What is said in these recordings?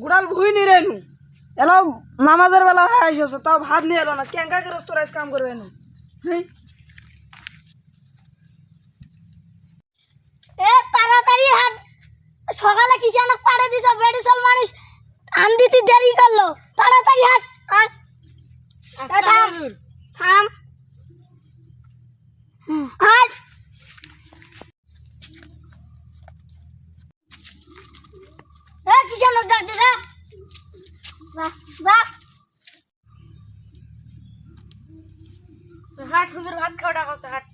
গুড়াল ভুই নি রেনু এলো নামাজের বেলা হয়ে আসছে তাও ভাত নিয়ে এলো না কেঙ্কা করে তোরা কাম করবে নু এ তাড়াতাড়ি হাট। সকালে কিষানক পাড়ে দিছ বেডিসল মানুষ আন দিতে দেরি করল। তাড়াতাড়ি হাট হাট এ থাম থাম হাট এ কিষানক ডাক দে যা যা যা হাট হুজুর ভাত খাওয়া ডাক হাট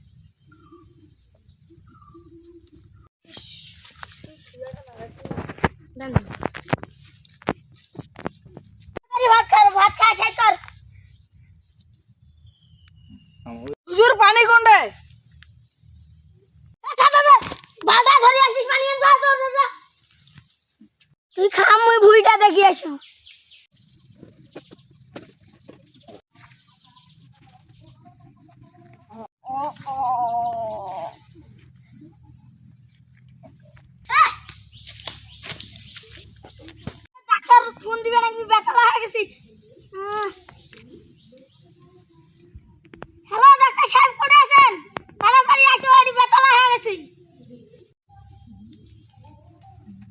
তাড়াতাড়ি ভাত খা ভাত খা শেষ কর হুজুর পানি কোনডে এ ছাতা দে বালটা ধরে আসিস পানি আন যা যা, যা, যা। তুই খাম মুই ভুঁড়িটা দেখি ডাক্তার ফোন দিবে নাকি বেতলা হয়ে গেছি হ্যালো ডাক্তার সাহেব কোথায় আছেন তাড়াতাড়ি আসো এটি বেতলা হয়ে গেছি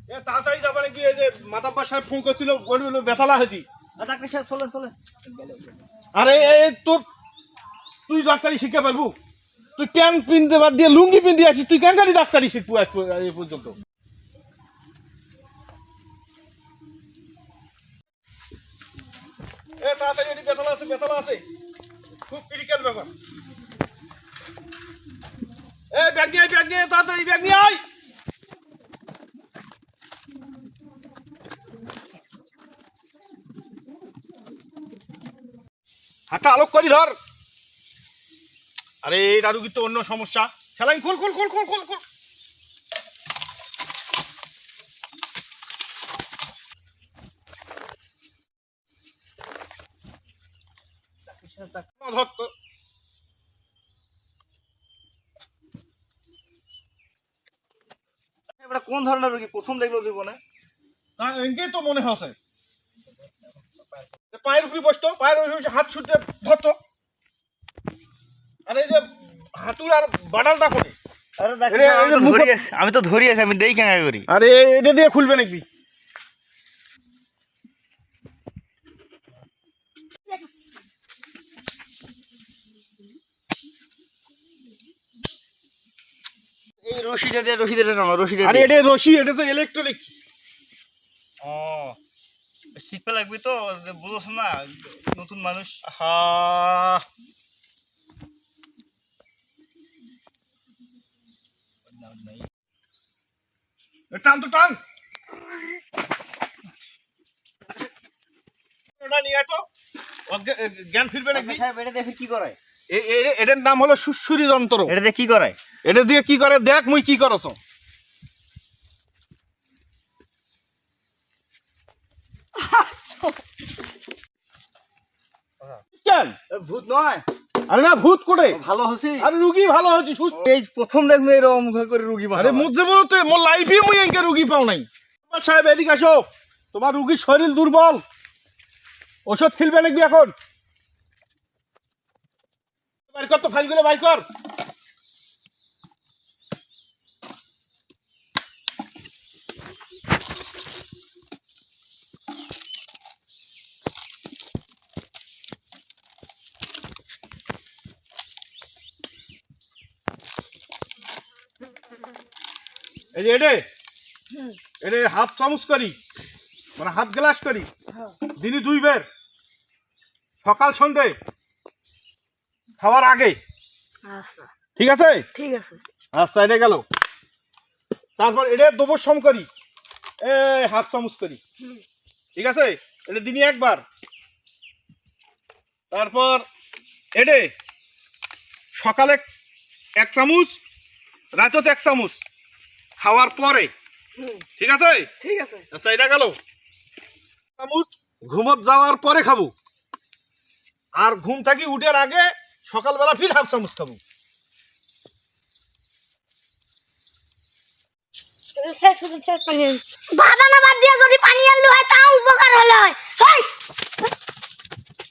এ তাড়াতাড়ি যাবে নাকি এই যে মাতাব্বা সাহেব ফোন করছিল বলছিল বেতালা হয়েছি ডাক্তার সাহেব চলেন চলেন। আরে এ তোর তুই ডাক্তারি শিখতে পারবু তুই প্যান্ট পিনতে বাদ দিয়ে লুঙ্গি পিনতে আসিস তুই কেন ডাক্তারি শিখব এই পর্যন্ত। এ তাড়াতাড়ি এটি বেতালা আছে বেতালা আছে। খুব ক্রিটিক্যাল ব্যাপার। এ ব্যাগ নিয়ে ব্যাগ নিয়ে তাড়াতাড়ি ব্যাগ নিয়ে আয়। হাতটা আলোক করি ধর। আরে এটা রুগীর তো অন্য সমস্যা। স্যালাইন খোল খোল খোল খোল খোল খোল। কোন ধরনের রোগী? প্রথম দেখল জীবনে। তা মনে হচ্ছে। এ পায়ের উপরে বসতো পায়ের উপরে বসে হাত ছুটে ধরতো। আর এই যে হাতুর আর বাডালটা করে আমি তো ধরি আছি আমি দেই কেন করি? আরে এটা দিয়ে খুলবে নাকি? এই রশিটা দিয়ে রশিটা দিয়ে না রশিটা আরে এটা রশি এটা তো ইলেকট্রনিক ও। শিখতে লাগবে তো বুঝোস না নতুন মানুষ। হা টান তো টান। জ্ঞান ফিরবে নাকি? সাহেব এটা দেখে কি করে? এটার নাম হলো সুশুরি যন্ত্র। এটা দিয়ে কি করে? এটা দিয়ে কি করে? দেখ মুই কি করছ ভূত নয়। আরে না ভূত করে ভালো হসি। আরে রুগী ভালো হচ্ছে সুস্থ। এই প্রথম দেখব এরকম করে রুগী আরে মুদ্রে বলতে মোর লাইফে মুই এনকে রুগী পাও নাই। তোমার সাহেব এদিকে আসো। তোমার রুগীর শরীর দুর্বল। ওষুধ খেলবে নাকি এখন? বাইর কর তো ফাইলগুলো বাইর কর। এই যে এডে এডে হাফ চামচ করি মানে হাফ গ্লাস করি। হ্যাঁ। দিনে দুই বের। সকাল সন্ধে খাওয়ার আগে। আচ্ছা। ঠিক আছে? ঠিক আছে। আচ্ছা এটা গেল। তারপর এটা দুপুর সম করি। এ হাফ চামচ করি। ঠিক আছে? এটা দিনে একবার। তারপর এডে সকালে এক চামচ রাতত এক চামচ। খাওয়ার পরে। ঠিক আছে? ঠিক আছে। আচ্ছা এটা গেল। চামচ ঘুমত যাওয়ার পরে খাব। আর ঘুম থাকি উঠার আগে সকালবেলা ফির হাফ চামচ খাব। বাদানা বাদ দিয়ে যদি পানি আনলু হয় তাও উপকার হলো হয়।